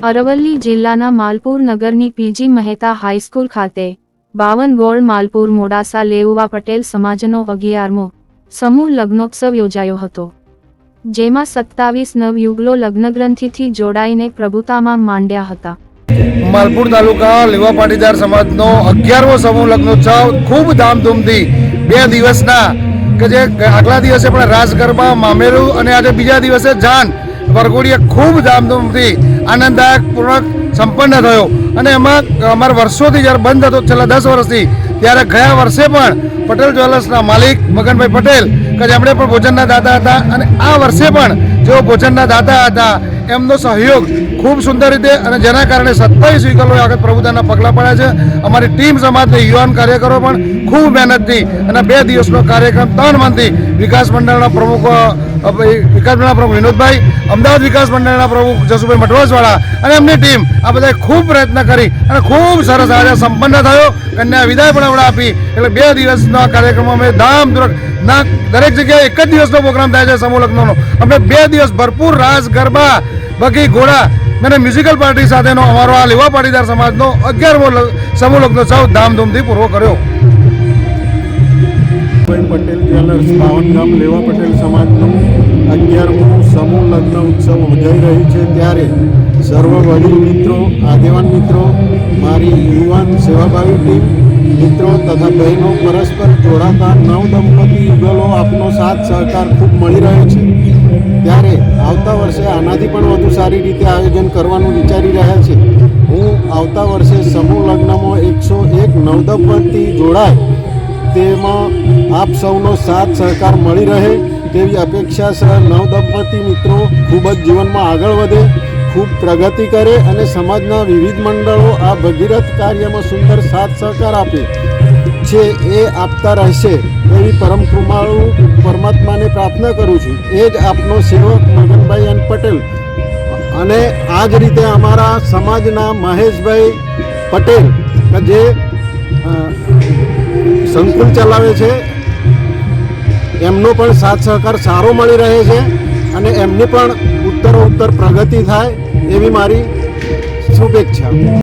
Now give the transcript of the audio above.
અરવલ્લી જિલ્લાના માલપુર નગરની PG Mehta high school ખાતે બાવન ગોળ માલપુર મોડાસા લેઉવા પટેલ સમાજનો અગિયારમો સમૂહ લગ્નોત્સવ યોજાયો હતો. જેમાં સત્તાવીસ નવયુગલો લગ્નગ્રંથિથી જોડાઈને પ્રભુતામાં માંડ્યા હતા. માલપુર તાલુકા લેવા પાટીદાર સમાજનો અગિયારમો સમૂહ લગ્નોત્સવ ખૂબ ધામધૂમથી બે દિવસના, કે જે આગલા દિવસે પણ રાસ ગરબા મામેરું અને આજે બીજા દિવસે જાન વરઘોડીએ ખૂબ ધામધૂમથી આનંદદાયકપૂર્વક સંપન્ન થયો. અને એમાં અમારા વર્ષોથી જ્યારે બંધ હતો, છેલ્લા દસ વર્ષથી, ત્યારે ગયા વર્ષે પણ પટેલ જ્વેલર્સના માલિક મગનભાઈ પટેલ, કે જેમણે પણ ભોજનના દાતા હતા, અને આ વર્ષે પણ જેઓ ભોજનના દાતા હતા એમનો સહયોગ ખૂબ સુંદર રીતે અને જેના કારણે સત્તાવીસ વિકલ્પો આગળ પ્રભુતાના પગલાં પડ્યા છે. અમારી ટીમ, સમાજના યુવાન કાર્યકરો પણ ખૂબ મહેનતથી અને બે દિવસનો કાર્યક્રમ ત્રણ મનથી વિકાસ મંડળના પ્રમુખ વિકાસ મંડળના પ્રમુખ વિનોદભાઈ, અમદાવાદ વિકાસ મંડળના પ્રમુખ જસુભાઈ મટવાસવાળા અને એમની ટીમ આ બધાએ ખૂબ પ્રયત્ન કરી અને ખૂબ સરસ આજે સંપન્ન થયો. કન્યા વિદાય પણ આપણે આપી. એટલે બે દિવસના કાર્યક્રમમાં અમે અમે ધામધૂરક ના, દરેક જગ્યાએ એક જ દિવસનો પ્રોગ્રામ થાય છે સમૂહ લગ્નનો. અમે બે દિવસ ભરપૂર રાસ ગરબા બગી ઘોડા અને મ્યુઝિકલ પાર્ટી સાથેનો અમારો આ લેવા પાટીદાર સમાજનો અગિયારમો સમૂહ સૌ ધામધૂમથી પૂરો કર્યો. પટેલ જ્વેલર્સ પાવનગામ લેવા પટેલ સમાજનો અગિયારમું સમૂહ લગ્ન ઉત્સવ યોજાઈ રહ્યું છે ત્યારે સર્વ વડીલ મિત્રો, આગેવાન મિત્રો, મારી યુવાન સેવાભાવી ટીમ, મિત્રો તથા બહેનો પરસ્પર જોડાતા નવ દંપતી યુગલો આપનો સાથ સહકાર ખૂબ મળી રહ્યો છે. ત્યારે આવતા વર્ષે આનાથી પણ વધુ સારી રીતે આયોજન કરવાનું વિચારી રહ્યા છે. હું આવતા વર્ષે સમૂહ લગ્નમાં એકસો એક નવદંપતિ જોડાય, તેમાં આપ સૌનો સાથ સહકાર મળી રહે, તેવી અપેક્ષા સહ નવદંપતિ મિત્રો ખૂબ જ જીવનમાં આગળ વધે, ખૂબ પ્રગતિ કરે અને સમાજના વિવિધ મંડળો આ ભગીરથ કાર્યમાં સુંદર સાથ સહકાર આપે. છે એ આપતા રહેશે એવી પરમ કૃપાળુ પરમાત્માને પ્રાર્થના કરું છું. એ જ આપનો સેવક મગનભાઈ એન પટેલ. અને આ જ રીતે અમારા સમાજના મહેશભાઈ પટેલ, કે જે સંકુલ ચલાવે છે, એમનો પણ સાથ સહકાર સારો મળી રહે છે અને એમની પણ ઉત્તરોત્તર પ્રગતિ થાય એવી મારી શુભેચ્છા.